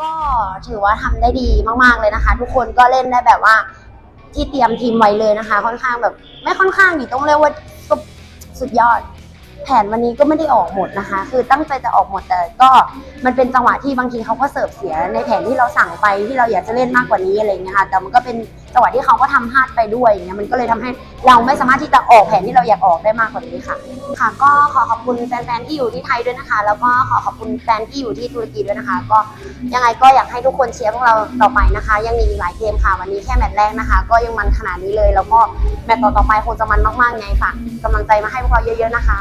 ก็ถือว่าทำได้ดีมากๆเลยนะคะ ทุกคนก็เล่นได้แบบว่าที่เตรียมทีมไว้เลยนะคะ ค่อนข้างแบบ ไม่ค่อนข้างอยู่ต้องเรียกว่าสสุดยอด แผนวันนี้ก็ไม่ได้ออกหมดนะคะ คือตั้งใจจะออกหมดแต่ก็มันเป็นจังหวะที่บางทีเขาก็เสิร์ฟเสียในแผนที่เราสั่งไปที่เราอยากจะเล่นมากกว่านี้อะไรเงี้ยค่ะแต่มันก็เป็น จังหวะที่เขาก็ทำพลาดไปด้วยอย่างเงี้ยมันก็เลยทำให้เราไม่สามารถที่จะออกแผนที่เราอยากออกได้มากกว่านี้ค่ะ ค่ะ ก็ขอขอบคุณแฟนๆที่อยู่ที่ไทยด้วยนะคะ แล้วก็ขอขอบคุณแฟนที่อยู่ที่ตุรกีด้วยนะคะ ก็ยังไงก็อยากให้ทุกคนเชียร์พวกเราต่อไปนะคะ ยังมีอีกหลายเกมค่ะ วันนี้แค่แมตช์แรกนะคะ ก็ยังมันขนาดนี้เลย แล้วก็แมตช์ต่อๆไปคงจะมันมากๆไงฝากกำลังใจมาให้พวกเราเยอะ ๆนะคะ